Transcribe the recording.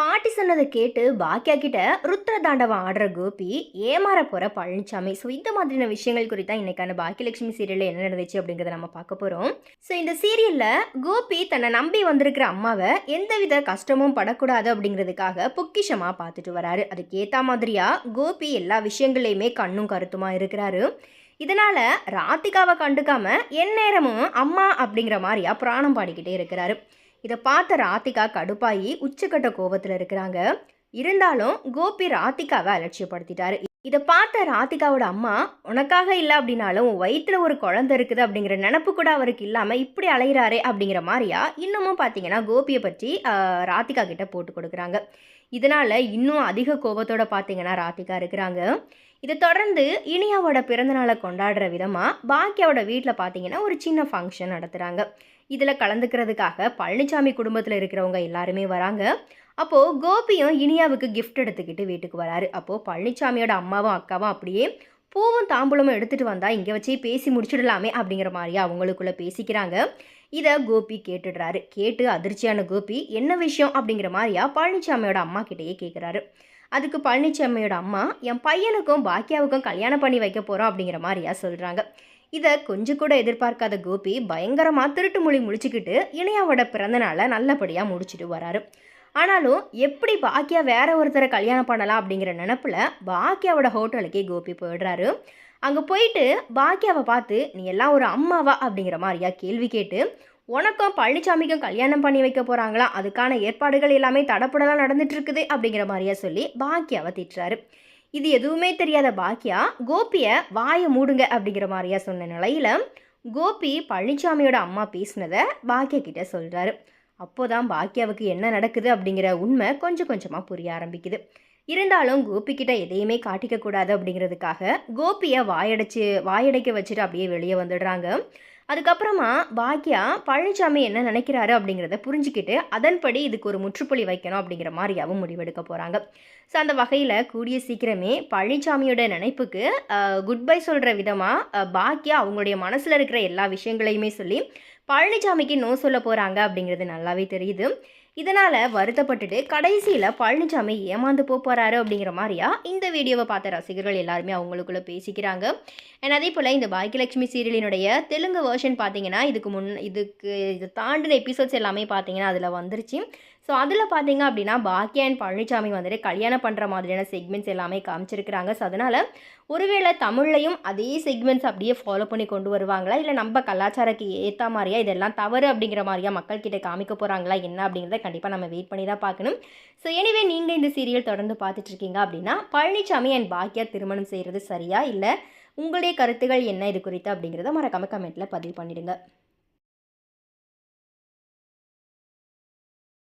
பாட்டி சொன்னதை கேட்டு பாக்கியா கிட்ட ருத்ர தாண்டவம் ஆடுற கோபி ஏமாற போற பழனிசாமி ஸோ இந்த மாதிரியான விஷயங்கள் குறித்தா இன்னைக்கான பாக்கியலட்சுமி சீரியல்ல என்ன நடந்துச்சு அப்படிங்கிறத நம்ம பார்க்க போறோம். ஸோ இந்த சீரியல்ல கோபி தன்னை நம்பி வந்திருக்கிற அம்மாவை எந்தவித கஷ்டமும் படக்கூடாது அப்படிங்கிறதுக்காக பொக்கிஷமா பார்த்துட்டு வராரு. அதுக்கு மாதிரியாக மாதிரியா கோபி எல்லா விஷயங்களையுமே கண்ணும் கருத்துமா இருக்கிறாரு. இதனால ராதிகாவை கண்டுக்காம எந்நேரமும் அம்மா அப்படிங்கிற மாதிரியா புராணம் பாடிக்கிட்டே இருக்கிறாரு. இதை பார்த்த ராதிகா கடுப்பாயி உச்சக்கட்ட கோபத்தில் இருக்கிறாங்க. இருந்தாலும் கோபி ராதிகாவை அலட்சியப்படுத்திட்டாரு. இதை பார்த்த ராதிகாவோட அம்மா உனக்காக இல்லை அப்படின்னாலும் உன் வயிற்றுல ஒரு குழந்தை இருக்குது அப்படிங்கிற நினப்பு கூட அவருக்கு இல்லாமல் இப்படி அலைகிறாரே அப்படிங்கிற மாதிரியா இன்னமும் பார்த்தீங்கன்னா கோபியை பற்றி ராதிகா கிட்ட போட்டு கொடுக்குறாங்க. இதனால இன்னும் அதிக கோபத்தோட பார்த்தீங்கன்னா ராதிகா இருக்கிறாங்க. இதை தொடர்ந்து இனியாவோட பிறந்தநாளை கொண்டாடுற விதமாக பாக்கியாவோட வீட்டில் பார்த்தீங்கன்னா ஒரு சின்ன ஃபங்க்ஷன் நடத்துகிறாங்க இதில் கலந்துக்கிறதுக்காக பழனிசாமி குடும்பத்தில் இருக்கிறவங்க எல்லாருமே வராங்க. அப்போது கோபியும் இனியாவுக்கு கிஃப்ட் எடுத்துக்கிட்டு வீட்டுக்கு வராரு. அப்போது பழனிசாமியோட அம்மாவும் அக்காவும் அப்படியே பூவும் தாம்பூலமும் எடுத்துகிட்டு வந்தால் இங்கே வச்சே பேசி முடிச்சிடலாமே அப்படிங்கிற மாதிரி அவங்களுக்குள்ளே பேசிக்கிறாங்க. இதை கோபி கேட்டுடுறாரு. கேட்டு அதிர்ச்சியான கோபி என்ன விஷயம்? அப்படிங்கிற மாதிரியா பழனிசாமியோட அம்மா கிட்டேயே கேட்குறாரு அதுக்கு பழனிசாமியோட அம்மா என் பையனுக்கும் பாக்கியாவுக்கும் கல்யாணம் பண்ணி வைக்க போகிறோம் அப்படிங்கிற மாதிரியா சொல்கிறாங்க இதை கொஞ்சம் கூட எதிர்பார்க்காத கோபி பயங்கரமாக திருட்டு மொழி முடிச்சுக்கிட்டு இணையாவோட பிறந்தநாளை நல்லபடியாக முடிச்சுட்டு வராரு. ஆனாலும் எப்படி பாக்கியா வேற ஒருத்தரை கல்யாணம் பண்ணலாம் அப்படிங்கிற நினப்பில் பாக்கியாவோட ஹோட்டலுக்கே கோபி போயிடுறாரு. அங்கே போயிட்டு பாக்கியாவை பார்த்து நீ எல்லாம் ஒரு அம்மாவா? அப்படிங்கிற மாதிரியா கேள்வி கேட்டு உனக்கும் பழனிசாமிக்கும் கல்யாணம் பண்ணி வைக்க போகிறாங்களா அதுக்கான ஏற்பாடுகள் எல்லாமே தடப்படலாம் நடந்துட்டுருக்குது அப்படிங்கிற மாதிரியா சொல்லி பாக்கியாவை திட்டுறாரு. இது எதுவுமே தெரியாத பாக்கியா கோபியை வாயை மூடுங்க அப்படிங்கிற மாதிரியா சொன்ன நிலையில் கோபி பழனிசாமியோட அம்மா பேசினதை பாக்கியா கிட்ட சொல்கிறாரு அப்போதான் பாக்கியாவுக்கு என்ன நடக்குது அப்படிங்கிற உண்மை கொஞ்சம் கொஞ்சமாக புரிய ஆரம்பிக்குது. இருந்தாலும் கோபி கிட்ட எதையுமே காட்டிக்க கூடாது அப்படிங்கிறதுக்காக கோபியை வாயடைச்சு வாயடைக்க வச்சுட்டு அப்படியே வெளியே வந்துடுறாங்க. அதுக்கப்புறமா பாக்கியா பழனிசாமி என்ன நினைக்கிறாரு அப்படிங்கிறத புரிஞ்சுக்கிட்டு அதன்படி இதுக்கு ஒரு முற்றுப்புள்ளி வைக்கணும் அப்படிங்கிற மாதிரியாவும் முடிவெடுக்க போகிறாங்க ஸோ அந்த வகையில் கூடிய சீக்கிரமே பழனிசாமியோட நினைப்புக்கு குட் பை சொல்கிற விதமாக பாக்கியா அவங்களுடைய மனசில் இருக்கிற எல்லா விஷயங்களையுமே சொல்லி பழனிசாமிக்கு நோ சொல்ல போகிறாங்க அப்படிங்கிறது நல்லாவே தெரியுது. இதனால் வருத்தப்பட்டுட்டு கடைசியில் பழனிசாமி ஏமாந்து போக போகிறாரு அப்படிங்கிற மாதிரியா இந்த வீடியோவை பார்த்த ரசிகர்கள் எல்லாருமே அவங்களுக்குள்ள பேசிக்கிறாங்க. அண்ட் அதே போல் இந்த பாக்கியலட்சுமி சீரியலினுடைய தெலுங்கு வேர்ஷன் பார்த்தீங்கன்னா இதுக்கு முன் இதுக்கு இது தாண்டின எபிசோட்ஸ் எல்லாமே பார்த்தீங்கன்னா அதில் வந்துருச்சு. ஸோ அதில் பார்த்தீங்க அப்படின்னா பாக்கியா அண்ட் பழனிசாமி வந்துட்டு கல்யாணம் பண்ணுற மாதிரியான செக்மெண்ட்ஸ் எல்லாமே காமிச்சிருக்கிறாங்க. ஸோ அதனால் ஒருவேளை தமிழ்லையும் அதே செக்மெண்ட்ஸ் அப்படியே ஃபாலோ பண்ணி கொண்டு வருவாங்களா? இல்லை நம்ம கலாச்சாரக்கு ஏற்ற மாதிரியா இதெல்லாம் தவறு அப்படிங்கிற மாதிரியா மக்கள்கிட்ட காமிக்க போகிறாங்களா என்ன அப்படிங்கிறத கண்டிப்பாக நம்ம வெயிட் பண்ணி தான் பார்க்கணும் ஸோ எனிவே நீங்கள் இந்த சீரியல் தொடர்ந்து பார்த்துட்ருக்கீங்க அப்படின்னா பழனிசாமி அண்ட் பாக்கியா திருமணம் செய்கிறது சரியா? இல்லை உங்களுடைய கருத்துகள் என்ன இது குறித்து அப்படிங்கிறத மறக்காம கமெண்ட்டில் பதிவு பண்ணிடுங்க.